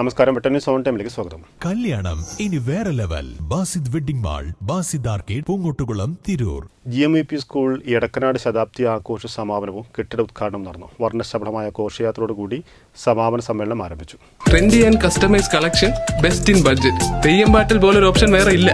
നമസ്കാരം. വെട്ടന്യൂസ് ഓൺ ടൈമിലേക്ക് സ്വാഗതം. കല്യാണം. ഇനി വേറെ level. Basid wedding mall Basid arcade Poongottukulam Tirur. G M E P school Edakkanad ശതാബ്ദി ആഘോഷ സമാപനവും കെട്ടിട ഉദ്ഘാടനവും നടന്നു. വർണശബളമായ ഘോഷയാത്രയോടുകൂടി സമാപന സമ്മേളനം ആരംഭിച്ചു. Trendy and customise collection best in budget. Theyyam പാട്ടിൽ പോലൊരു ഓപ്ഷൻ വേറെ ഇല്ല.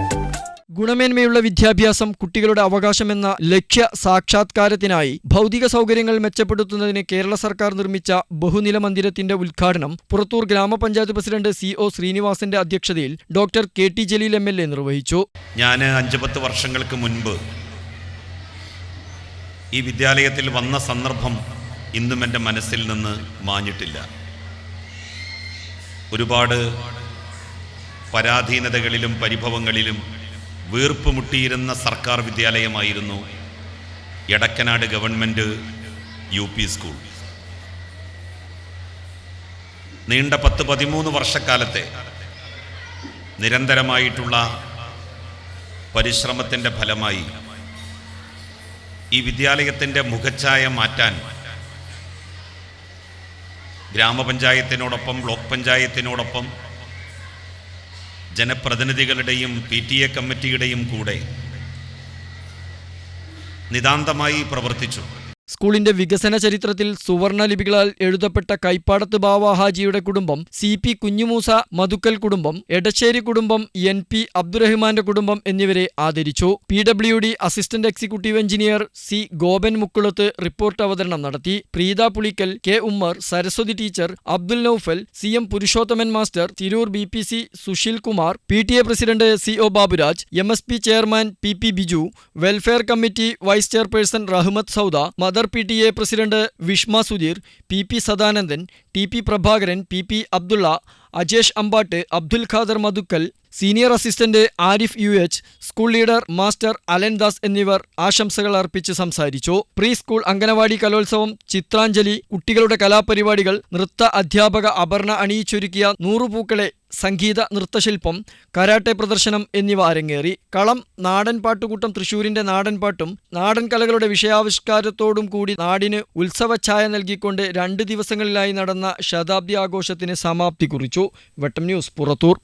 ഗുണമേന്മയുള്ള വിദ്യാഭ്യാസം കുട്ടികളുടെ അവകാശമെന്ന ലക്ഷ്യ സാക്ഷാത്കാരത്തിനായി ഭൗതിക സൗകര്യങ്ങൾ മെച്ചപ്പെടുത്തുന്നതിന് കേരള സർക്കാർ നിർമ്മിച്ച ബഹുനില മന്ദിരത്തിന്റെ ഉദ്ഘാടനം പുറത്തൂർ ഗ്രാമപഞ്ചായത്ത് പ്രസിഡന്റ് സി ഒ ശ്രീനിവാസന്റെ അധ്യക്ഷതയിൽ doctor K T Jaleel M L A നിർവഹിച്ചു. ഞാൻ അഞ്ച് പത്ത് വർഷങ്ങൾക്ക് മുൻപ് ഈ വിദ്യാലയത്തിൽ വന്ന സന്ദർഭം ഇന്നും എന്റെ മനസ്സിൽ നിന്ന് മാഞ്ഞിട്ടില്ല. ഒരുപാട് പരാധീനതകളിലും പരിഭവങ്ങളിലും വീർപ്പ് മുട്ടിയിരുന്ന സർക്കാർ വിദ്യാലയമായിരുന്നു Edakkanad government U P school. നീണ്ട പത്ത് പതിമൂന്ന് വർഷക്കാലത്തെ നിരന്തരമായിട്ടുള്ള പരിശ്രമത്തിന്റെ ഫലമായി ഈ വിദ്യാലയത്തിന്റെ മുഖച്ഛായ മാറ്റാൻ ഗ്രാമപഞ്ചായത്തിനോടൊപ്പം ബ്ലോക്ക് പഞ്ചായത്തിനോടൊപ്പം ജനപ്രതിനിധികളുടെയും പി ടി എ കമ്മിറ്റിയുടെയും കൂടെ നിതാന്തമായി പ്രവർത്തിച്ചു. സ്കൂളിന്റെ വികസന ചരിത്രത്തിൽ സുവർണലിപികളാൽ എഴുതപ്പെട്ട കൈപ്പാടത്ത് ബാവ ഹാജിയുടെ കുടുംബം സി പി കുഞ്ഞുമൂസ മധുക്കൽ കുടുംബം എടശ്ശേരി കുടുംബം എൻ പി അബ്ദുറഹ്മാന്റെ കുടുംബം എന്നിവരെ ആദരിച്ചു. P W D assistant executive engineer C Gopan Mukkulath report അവതരണം നടത്തി. Preetha Pulikkal K Ummer Saraswathi teacher Abdul Naufal C M Purushothaman master Tirur B P C Susheel Kumar P T A president C O Baburaj M S P chairman P P Biju welfare committee vice chairperson Rahmath Sauda mother P T A president Vishma Sudheer P P Sadanandan T P Prabhakaran P P Abdulla Ajesh Ambatt Abdul Khader Madhukkal senior assistant Arif U H school leader master Alan Das എന്നിവർ ആശംസകൾ അർപ്പിച്ച് സംസാരിച്ചു. Pre school anganwadi കലോത്സവം ചിത്രാഞ്ജലി കുട്ടികളുടെ കലാപരിപാടികൾ നൃത്ത അധ്യാപക അപർണ അണിയിച്ചൊരുക്കിയ നൂറുപൂക്കളെ സംഗീത നൃത്തശില്പം karate പ്രദർശനം എന്നിവ അരങ്ങേറി. കളം നാടൻ പാട്ടുകൂട്ടം തൃശൂരിന്റെ നാടൻ പാട്ടും നാടൻ കലകളുടെ വിഷയാവിഷ്കാരത്തോടും കൂടി നാടിന് ഉത്സവഛായ നൽകിക്കൊണ്ട് രണ്ട് ദിവസങ്ങളിലായി നടന്ന ശതാബ്ദി ആഘോഷത്തിന് സമാപ്തി കുറിച്ചു. വെട്ടം ന്യൂസ് പുറത്തൂർ.